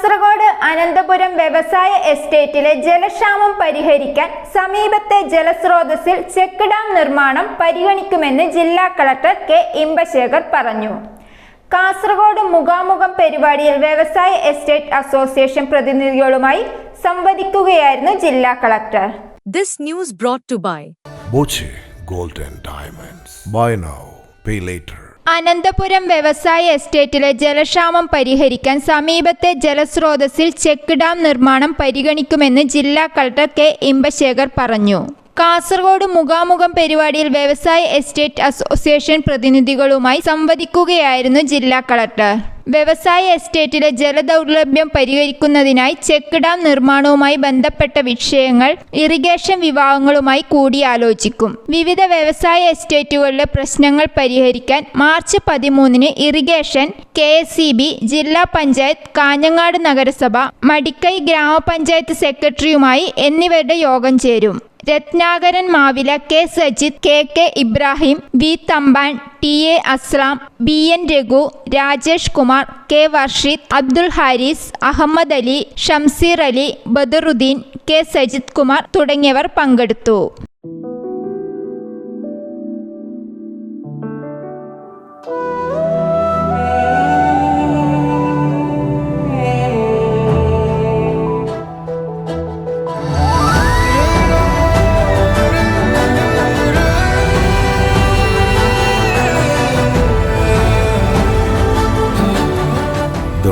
കാസർഗോഡ് അനന്തപുരം വ്യവസായ എസ്റ്റേറ്റിലെ ജലക്ഷാമം പരിഹരിക്കാൻ സമീപത്തെ ജലസ്രോതസ്സിൽ ചെക്ക് ഡാം നിർമ്മാണം പരിഗണിക്കുമെന്ന് ജില്ലാ കളക്ടർ കെ ഇമ്പശേഖർ പറഞ്ഞു കാസർഗോഡ് മുഖാമുഖം പരിപാടിയിൽ വ്യവസായ എസ്റ്റേറ്റ് അസോസിയേഷൻ പ്രതിനിധികളുമായി സംവദിക്കുകയായിരുന്നു ജില്ലാ collector this news brought to by Boche gold and Diamonds. Buy now, pay later. Ananthapuram വ്യവസായ എസ്റ്റേറ്റിലെ ജലക്ഷാമം പരിഹരിക്കാൻ സമീപത്തെ ജലസ്രോതസ്സിൽ ചെക്ക് ഡാം നിർമ്മാണം പരിഗണിക്കുമെന്ന് ജില്ലാ കളക്ടർ കെ ഇമ്പശേഖർ പറഞ്ഞു. കാസർഗോഡ് മുഖാമുഖം പരിപാടിയിൽ വ്യവസായ എസ്റ്റേറ്റ് അസോസിയേഷൻ പ്രതിനിധികളുമായി സംവദിക്കുകയായിരുന്നു ജില്ലാ കളക്ടർ. വ്യവസായ എസ്റ്റേറ്റിലെ ജലദൗർലഭ്യം പരിഹരിക്കുന്നതിനായി ചെക്ക് ഡാം നിർമ്മാണവുമായി ബന്ധപ്പെട്ട വിഷയങ്ങൾ ഇറിഗേഷൻ വിഭാഗങ്ങളുമായി കൂടിയാലോചിക്കും. വിവിധ വ്യവസായ എസ്റ്റേറ്റുകളിലെ പ്രശ്നങ്ങൾ പരിഹരിക്കാൻ മാർച്ച് പതിമൂന്നിന് ഇറിഗേഷൻ കെ ജില്ലാ പഞ്ചായത്ത് കാഞ്ഞങ്ങാട് നഗരസഭ മടിക്കൈ ഗ്രാമപഞ്ചായത്ത് സെക്രട്ടറിയുമായി എന്നിവരുടെ യോഗം ചേരും. Ratnakaran Mavila K. Sajith K. K. Ibrahim V. Thampan T. A. Aslam B. N. Raghu Rajesh Kumar K. Varshid Abdul Haris Ahmed Ali Shamseer Ali Badaruddin K. Sajith Kumar തുടങ്ങിയവർ പങ്കെടുത്തു.